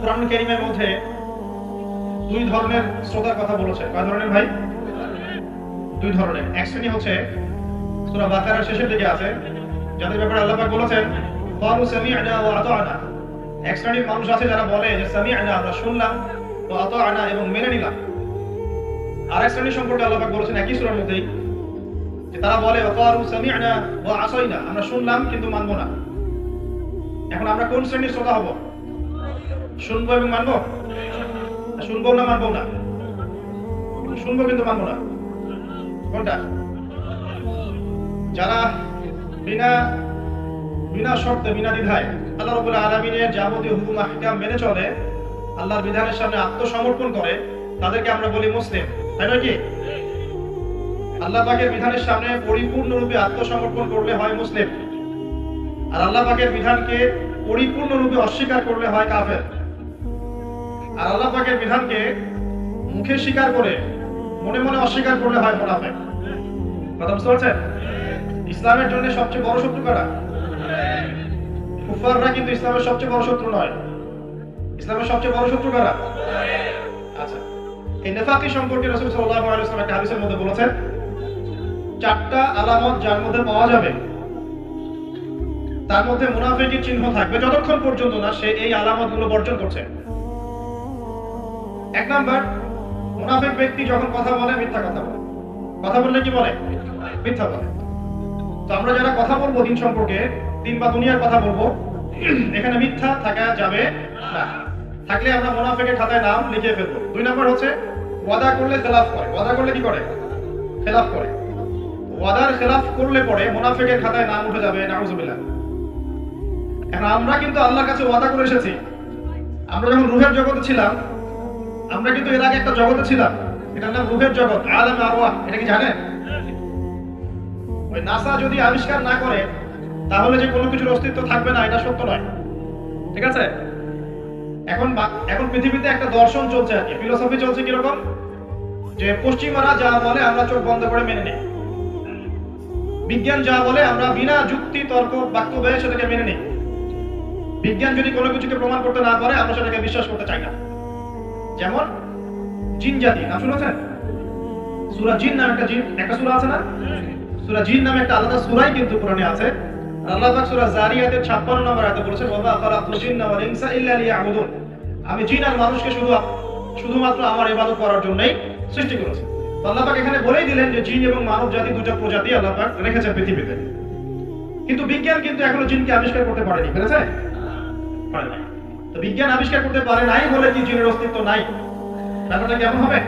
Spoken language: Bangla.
কোরআন কারীমের মধ্যে দুই ধরনের শ্রোতার কথা বলেছে। কয় ধরনের ভাই? দুই ধরনের। এক শ্রেণি হচ্ছে শেষের দিকে আছে, যাদের ব্যাপারে আল্লাহ পাক বলেছেন সামি'না ওয়া আতা'না এক শ্রেণির মানুষ আছে যারা বলে যে সামি'না আমরা শুনলাম আতা'না এবং মেনে নিলাম। আর এক শ্রেণি সম্পর্কে আল্লাহ পাক বলেছেন একই সূরার মধ্যেই, যে তারা বলে, ক্বালু সামি'না ওয়া আসাইনা আমরা শুনলাম কিন্তু মানবো না। এখন আমরা কোন শ্রেণির শ্রোতা হব? শুনব এবং মানবো? শুনব না, মানবো না? শুনব কিন্তু মানবো না। কোনটা? যারা বিনা বিনা শর্তে, বিনা দ্বিধায় আল্লাহ রাব্বুল আলামিনের যাবতীয় হুকুম, আহকাম মেনে চলে, আল্লাহর বিধানের সামনে আত্মসমর্পণ করে, তাদেরকে আমরা বলি মুসলিম। তাই নয় কি? আল্লাহ পাকের বিধানের সামনে পরিপূর্ণরূপে আত্মসমর্পণ করলে হয় মুসলিম। আর আল্লাহ পাকের বিধানকে পরিপূর্ণরূপে অস্বীকার করলে হয় কাফের। আর আল্লাহ পাকের বিধানকে মুখে স্বীকার করে মনে মনে অস্বীকার করলে হয় মুনাফেক কথা বুঝতে পারছেন? ইসলামের জন্য সবচেয়ে বড় শত্রু কারা? কুফাররা কিন্তু ইসলামের সবচেয়ে বড় শত্রু নয়। ইসলামের সবচেয়ে বড় শত্রু কারা? আচ্ছা এই নেফাকি সম্পর্কে রাসূল সাল্লাল্লাহু আলাইহি ওয়াসাল্লাম একটা হাদিসের মধ্যে বলেছেন, চারটা আলামত যার মধ্যে পাওয়া যাবে, তার মধ্যে মুনাফিকের চিহ্ন থাকবে। যতক্ষণ পর্যন্ত না সে এই আলামতগুলো বর্জন করছে। এক নাম্বার, মুনাফিক ব্যক্তি যখন কথা বলে, মিথ্যা কথা বলে। কথা বললে কি বলে? মিথ্যা বলে। তো আমরা যারা কথা বলব দিন সম্পর্কে, দিন বা দুনিয়ার কথা বলব, এখানে মিথ্যা থাকা যাবে না। থাকলে আমরা মুনাফিকের খাতায় নাম লিখে ফেলব। দুই নাম্বার হচ্ছে, ওয়াদা করলে খেলাফ করে। ওয়াদা করলে কি করে? খেলাফ করে। ওয়াদার খেলাফ করলে পরে মুনাফিকের খাতায় নাম উঠে যাবে, নাউজুবিল্লাহ। এখন আমরা কিন্তু আল্লাহর কাছে ওয়াদা করে এসেছি। আমরা যখন রুহের জগতে ছিলাম আমরা কিন্তু এর আগে একটা জগতে ছিলাম। এটার নাম রুহের জগৎ আলম আরওয়াহ এটা কি জানেন? ওই নাসা যদি আবিষ্কার না করে, তাহলে যে কোনো কিছুর অস্তিত্ব থাকবে না, এটা সত্য নয়। ঠিক আছে? এখন এখন পৃথিবীতে একটা দর্শন চলছে আর কি। ফিলোসফি চলছে কীরকম? যে পশ্চিমারা যা বলে, আমরা চোখ বন্ধ করে মেনে নিই। বিজ্ঞান যা বলে, আমরা বিনা যুক্তি, তর্ক, বাক্য ব্যয়ে সেটাকে মেনে নিই। বিজ্ঞান যদি কোনো কিছুকে প্রমাণ করতে না পারে, আমরা সেটাকে বিশ্বাস করতে চাই না। যেমন জিন জাতি, নাম শুনেছেন? সূরা জিন নামে একটা জিন একটা সূরা আছে না? সূরা জিন নামে একটা আলাদা সূরাই কিন্তু কোরআনে আছে। আল্লাহ পাক সূরা জারিয়াতের 56 নম্বর আয়াতে বলেছেন ওয়া খালাকতুল জিন্না ওয়াল ইনসা ইল্লা লিয়াবুদুন। আমি জিন আর মানুষকে শুধু শুধুমাত্র আমার ইবাদত করার জন্যই সৃষ্টি করেছি। আল্লাহ পাক এখানে বলেই দিলেন যে জিন এবং মানব জাতি দুটো প্রজাতি আল্লাহ পাক রেখেছেন পৃথিবীতে। কিন্তু বিজ্ঞান কিন্তু এখনও জিনকে আবিষ্কার করতে পারেনি পেরেছে পারে নাই। তো বিজ্ঞান আবিষ্কার করতে পারে নাই বলে কি জিনের অস্তিত্ব নাই? ব্যাপারটা কেমন হবে?